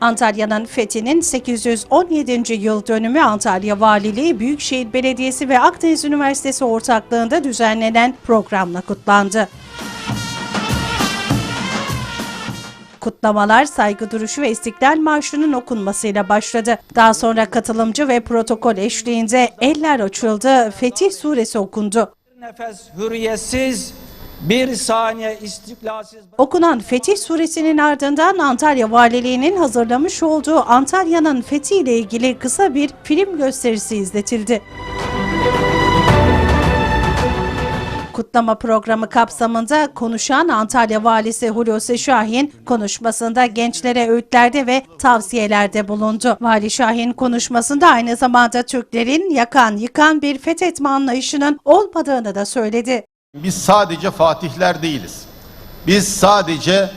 Antalya'nın fethinin 817. yıl dönümü Antalya Valiliği, Büyükşehir Belediyesi ve Akdeniz Üniversitesi ortaklığında düzenlenen programla kutlandı. Kutlamalar saygı duruşu ve İstiklal Marşı'nın okunmasıyla başladı. Daha sonra katılımcı ve protokol eşliğinde eller açıldı, Fetih Suresi okundu. Nefes hürriyetsiz, bir saniye istiklalsiz Okunan Fetih Suresinin ardından Antalya Valiliği'nin hazırlamış olduğu Antalya'nın fethi ile ilgili kısa bir film gösterisi izletildi. Kutlama programı kapsamında konuşan Antalya Valisi Hulusi Şahin konuşmasında gençlere öğütlerde ve tavsiyelerde bulundu. Vali Şahin konuşmasında aynı zamanda Türklerin yakan yıkan bir fethetme anlayışının olmadığını da söyledi. Biz sadece fatihler değiliz. Biz sadece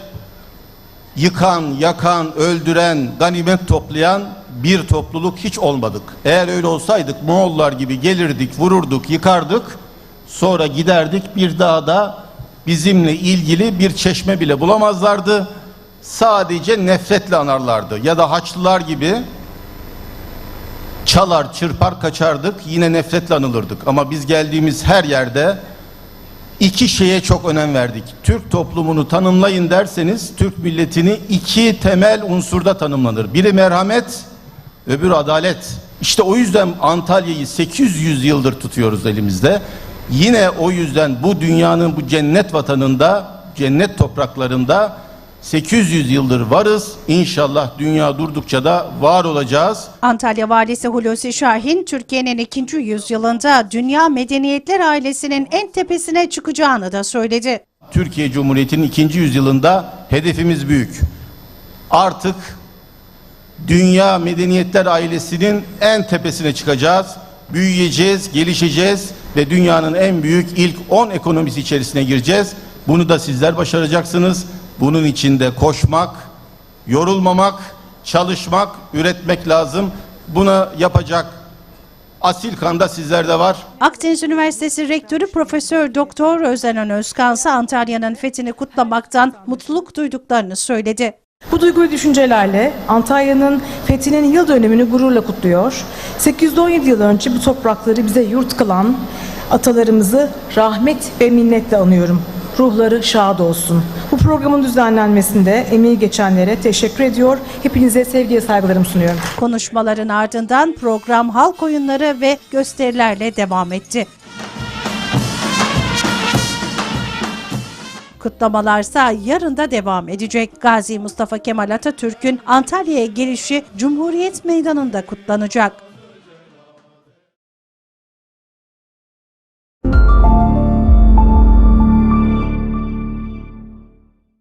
yıkan, yakan, öldüren, ganimet toplayan bir topluluk hiç olmadık. Eğer öyle olsaydık Moğollar gibi gelirdik, vururduk, yıkardık. Sonra giderdik bir daha da bizimle ilgili bir çeşme bile bulamazlardı. Sadece nefretle anarlardı. Ya da Haçlılar gibi çalar, çırpar kaçardık. Yine nefretle anılırdık. Ama biz geldiğimiz her yerde iki şeye çok önem verdik. Türk toplumunu tanımlayın derseniz Türk milletini iki temel unsurda tanımlanır. Biri merhamet, öbürü adalet. İşte o yüzden Antalya'yı 800 yıldır tutuyoruz elimizde. Yine o yüzden bu dünyanın bu cennet vatanında, cennet topraklarında 800 yıldır varız. İnşallah dünya durdukça da var olacağız. Antalya Valisi Hulusi Şahin, Türkiye'nin ikinci yüzyılında dünya medeniyetler ailesinin en tepesine çıkacağını da söyledi. Türkiye Cumhuriyeti'nin ikinci yüzyılında hedefimiz büyük. Artık dünya medeniyetler ailesinin en tepesine çıkacağız. Büyüyeceğiz, gelişeceğiz ve dünyanın en büyük ilk 10 ekonomisi içerisine gireceğiz. Bunu da sizler başaracaksınız. Bunun için de koşmak, yorulmamak, çalışmak, üretmek lazım. Buna yapacak asil kanda sizlerde var. Akdeniz Üniversitesi Rektörü Profesör Doktor Özenan Özkan ise Antalya'nın fethini kutlamaktan mutluluk duyduklarını söyledi. Bu duygu ve düşüncelerle Antalya'nın fethinin yıl dönümünü gururla kutluyor. 817 yıl önce bu toprakları bize yurt kılan atalarımızı rahmet ve minnetle anıyorum. Ruhları şad olsun. Programın düzenlenmesinde emeği geçenlere teşekkür ediyor. Hepinize sevgi ve saygılarımı sunuyorum. Konuşmaların ardından program halk oyunları ve gösterilerle devam etti. Kutlamalarsa yarın da devam edecek. Gazi Mustafa Kemal Atatürk'ün Antalya'ya gelişi Cumhuriyet Meydanı'nda kutlanacak.